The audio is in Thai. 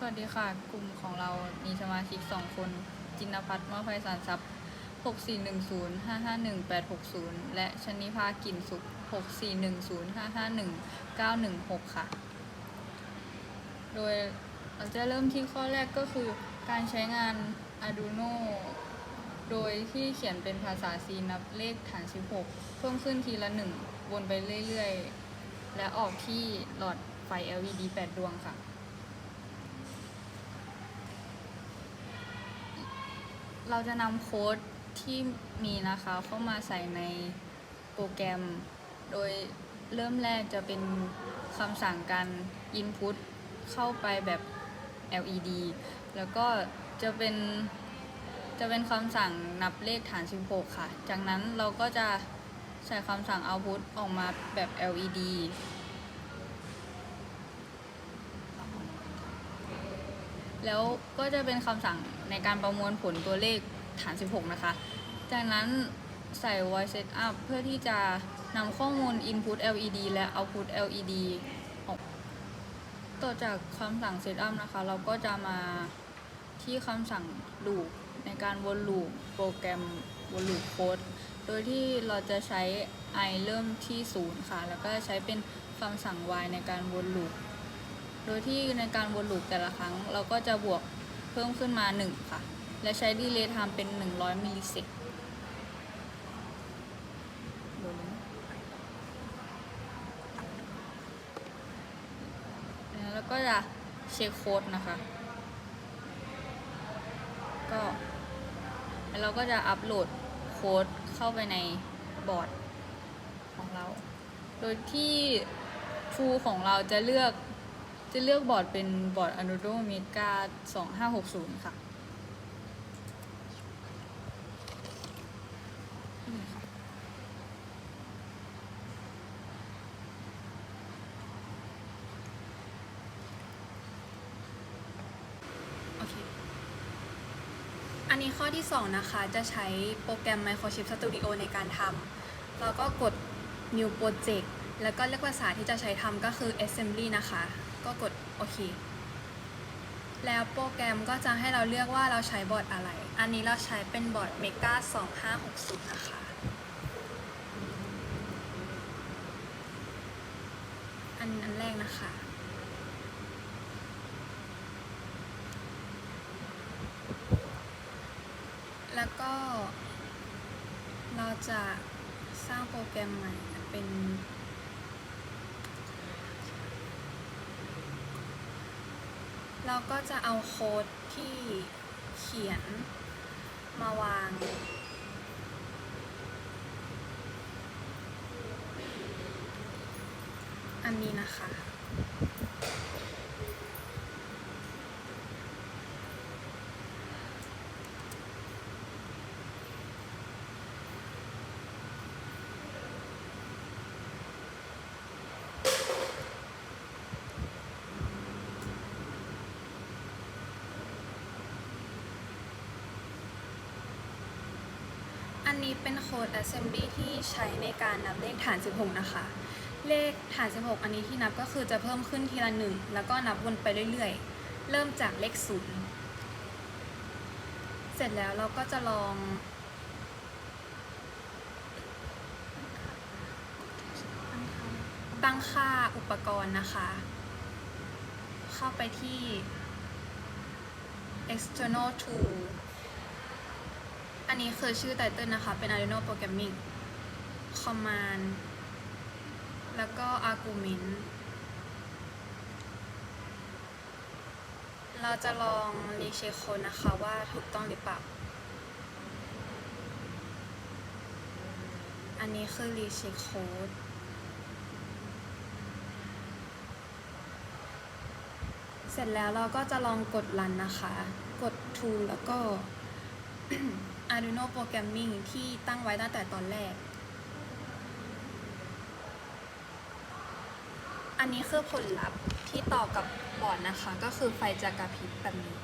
สวัสดีค่ะ กลุ่มของเรามีสมาชิก 2 คน จินพัฒน์มะไฟสารทรัพย์ 6410 551 860 และชนิภากินสุข 6410 551 916 ค่ะ โดยเราจะเริ่มที่ข้อแรกก็คือการใช้งาน Arduino โดยที่เขียนเป็นภาษา C นับเลขฐาน 16 เพิ่มขึ้นทีละ 1 วนไปเรื่อย ๆ และออกที่หลอดไฟ LED 8 ดวงค่ะ เราจะนำโค้ดที่มีนะคะเข้ามาใส่ในโปรแกรม โดยเริ่มแรกจะเป็นคำสั่งการ input เข้าไปแบบ LED แล้วก็จะเป็นจะเป็นคำสั่งนับเลขฐาน 16 ค่ะ จากนั้นเราก็จะใส่คำสั่ง output ออกมาแบบ LED แล้วก็จะเป็นคำสั่งในการประมวลผลตัวเลขฐาน 16 นะคะ จากนั้นใส่ voice setup เพื่อที่จะนำข้อมูล input LED และ output LED ออกต่อจากคำสั่ง setup นะคะ เราก็จะมาที่คำสั่ง loop ในการวนลูปโปรแกรมวนลูปโค้ดโดยที่เราจะใช้ i เริ่มที่ 0 ค่ะ แล้วก็ใช้เป็นคำสั่ง y ในการวนลูป โดยที่ในการวนลูปแต่ละครั้ง เราก็จะบวกเพิ่มขึ้นมา 1 ค่ะ และใช้ดีเลย์ไทม์เป็น 100 มิลลิเซกแล้วก็จะเช็คโค้ดนะคะ ก็แล้วเราก็จะอัปโหลดโค้ดเข้าไปในบอร์ดของเรา โดยที่ทูของเราจะเลือก จะเลือกบอร์ดเป็นบอร์ด Arduino Mega 2560 ค่ะนี่ค่ะโอเคอันนี้ข้อที่ 2 นะคะ จะใช้โปรแกรม Microchip Studio ในการทำแล้วก็กด New Project แล้วก็เลือกภาษาที่จะใช้ทำก็คือ Assembly นะคะ ก็กดโอเค แล้วโปรแกรมก็จะให้เราเลือกว่าเราใช้บอร์ดอะไร อันนี้เราใช้เป็นบอร์ด Mega 2560 นะคะ อันอันแรกนะคะแล้วก็เราจะสร้างโปรแกรมใหม่เป็น เราก็จะเอาโค้ดที่เขียนมาวาง อันนี้นะคะ อันนี้เป็นโค้ด assembly ที่ใช้ในการนับเลขฐาน 16 นะคะ เลขฐาน 16 อันนี้ที่นับก็คือจะเพิ่มขึ้นทีละหนึ่งแล้วก็นับวนไปเรื่อยๆ เริ่มจากเลขศูนย์เสร็จแล้วเราก็จะลองตั้งค่าอุปกรณ์นะคะ เข้าไปที่ external tool อันนี้คือชื่อไตเติลนะคะ เป็น Arduino Programming Command แล้วก็ Argument เราจะลองรีเช็คโค้ดนะคะว่าถูกต้องหรือเปล่า อันนี้คือรีเช็คโค้ดเสร็จแล้วเราก็จะลองกดรันนะคะ กด t o o แล้วก็ Arduino Programming ที่ตั้งไว้ตั้งแต่ตอนแรก อันนี้คือผลลัพธ์ที่ต่อกับบอร์ดนะคะ ก็คือไฟจะกระพริบแบบนี้